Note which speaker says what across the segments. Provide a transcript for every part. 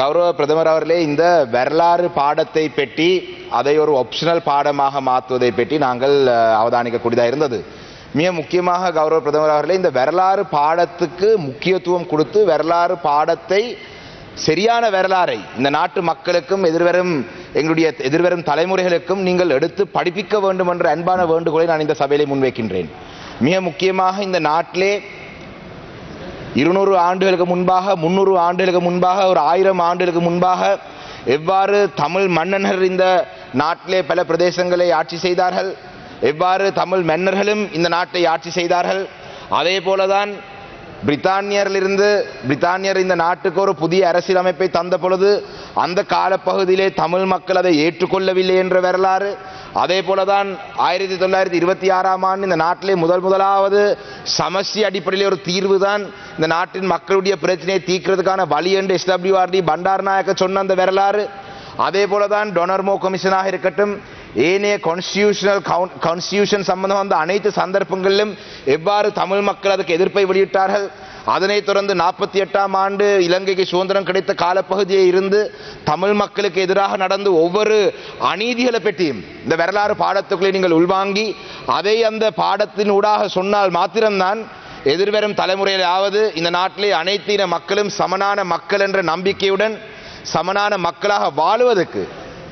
Speaker 1: கௌரவ பிரதமர் அவர்களே இந்த வரலாறு பாடத்தை பெட்டி அதை ஒரு ஒப்ஷனல் பாடமாக மாற்றுவதை பற்றி நாங்கள் அவதானிக்கக்கூடியதாக இருந்தது. மிக முக்கியமாக கௌரவ பிரதமர் அவர்களே இந்த வரலாறு பாடத்துக்கு முக்கியத்துவம் கொடுத்து வரலாறு பாடத்தை சரியான வரலாறை இந்த நாட்டு மக்களுக்கும் எதிர்வரும் எங்களுடைய எதிர்வரும் தலைமுறைகளுக்கும் நீங்கள் எடுத்து படிப்பிக்க வேண்டும் என்ற அன்பான வேண்டுகோளை நான் இந்த சபையிலே முன்வைக்கின்றேன். மிக முக்கியமாக இந்த நாட்டிலே இருநூறு ஆண்டுகளுக்கு முன்பாக முன்னூறு ஆண்டுகளுக்கு முன்பாக ஒரு ஆயிரம் ஆண்டுகளுக்கு முன்பாக எவ்வாறு தமிழ் மன்னர்கள் இந்த நாட்டிலே பல பிரதேசங்களை ஆட்சி செய்தார்கள் எவ்வாறு தமிழ் மன்னர்களும் இந்த நாட்டை ஆட்சி செய்தார்கள் அதே போலதான் பிரித்தானியரிலிருந்து பிரித்தானியர் இந்த நாட்டுக்கு ஒரு புதிய அரசியலமைப்பை தந்த பொழுது அந்த காலப்பகுதியிலே தமிழ் மக்கள் அதை ஏற்றுக்கொள்ளவில்லை என்ற வரலாறு அதே போலதான் ஆயிரத்தி தொள்ளாயிரத்தி இருபத்தி ஆறாம் ஆண்டு இந்த நாட்டிலே முதல் முதலாவது சமஸ்ய அடிப்படையில் ஒரு தீர்வு தான் இந்த நாட்டின் மக்களுடைய பிரச்சனையை தீர்க்கிறதுக்கான வழி என்று எஸ்டபிள்யூஆர்டி பண்டாரநாயக்க சொன்ன அந்த வரலாறு. அதே போலதான் டொனர்மோ கமிஷனாக இருக்கட்டும் ஏனைய கான்ஸ்டியூஷனல் கான்ஸ்டியூஷன் சம்பந்தம் வந்த அனைத்து சந்தர்ப்பங்களிலும் எவ்வாறு தமிழ் மக்கள் அதுக்கு எதிர்ப்பை வெளியிட்டார்கள் அதனைத் தொடர்ந்து நாற்பத்தி எட்டாம் ஆண்டு இலங்கைக்கு சுதந்திரம் கிடைத்த காலப்பகுதியை இருந்து தமிழ் மக்களுக்கு எதிராக நடந்த ஒவ்வொரு அநீதிகளை பற்றியும் இந்த வரலாறு பாடத்துக்குள்ளே நீங்கள் உள்வாங்கி அதை அந்த பாடத்தின் ஊடாக சொன்னால் மாத்திரம்தான் எதிர்வரும் தலைமுறையிலாவது இந்த நாட்டிலே அனைத்து இன மக்களும் சமனான மக்கள் என்ற நம்பிக்கையுடன் சமனான மக்களாக வாழுவதற்கு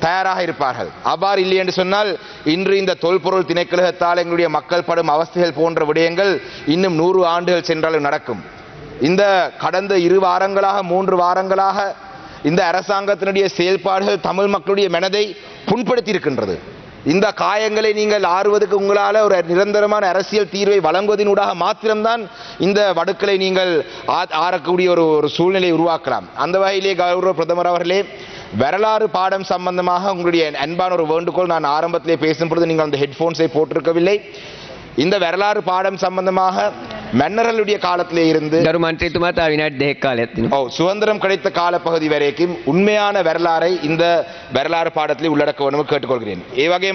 Speaker 1: தயாராக இருப்பார்கள். அபார் இல்லை என்று சொன்னால் இன்று இந்த தொல்பொருள் திணைக்கழகத்தால் எங்களுடைய மக்கள் படும் அவஸ்தைகள் போன்ற விடயங்கள் இன்னும் நூறு ஆண்டுகள் சென்றாலும் நடக்கும். இந்த கடந்த இரு வாரங்களாக மூன்று வாரங்களாக இந்த அரசாங்கத்தினுடைய செயல்பாடுகள் தமிழ் மக்களுடைய மனதை புண்படுத்தி இருக்கின்றது இந்த காயங்களை நீங்கள் ஆறுவதற்கு உங்களால் ஒரு நிரந்தரமான அரசியல் தீர்வை வழங்குவதனூடாக மாத்திரம்தான் இந்த வடுக்களை நீங்கள் ஆ- ஆறக்கூடிய ஒரு ஒரு சூழ்நிலையை உருவாக்கலாம். அந்த வகையிலே கௌரவ பிரதமர் அவர்களே வரலாறு பாடம் சம்பந்தமாக உங்களுடைய அன்பான ஒரு வேண்டுகோள் நான் ஆரம்பத்திலே பேசும் பொழுது நீங்கள் அந்த ஹெட்ஃபோன்ஸை போட்டிருக்கவில்லை. இந்த வரலாறு பாடம் சம்பந்தமாக மன்னர்களுடைய காலத்திலே இருந்து ஓ சுதந்திரம் கிடைத்த காலப்பகுதி வரைக்கும் உண்மையான வரலாறை இந்த வரலாறு பாடத்திலே உள்ளடக்க வேண்டும் கேட்டுக்கொள்கிறேன். ஏ வகை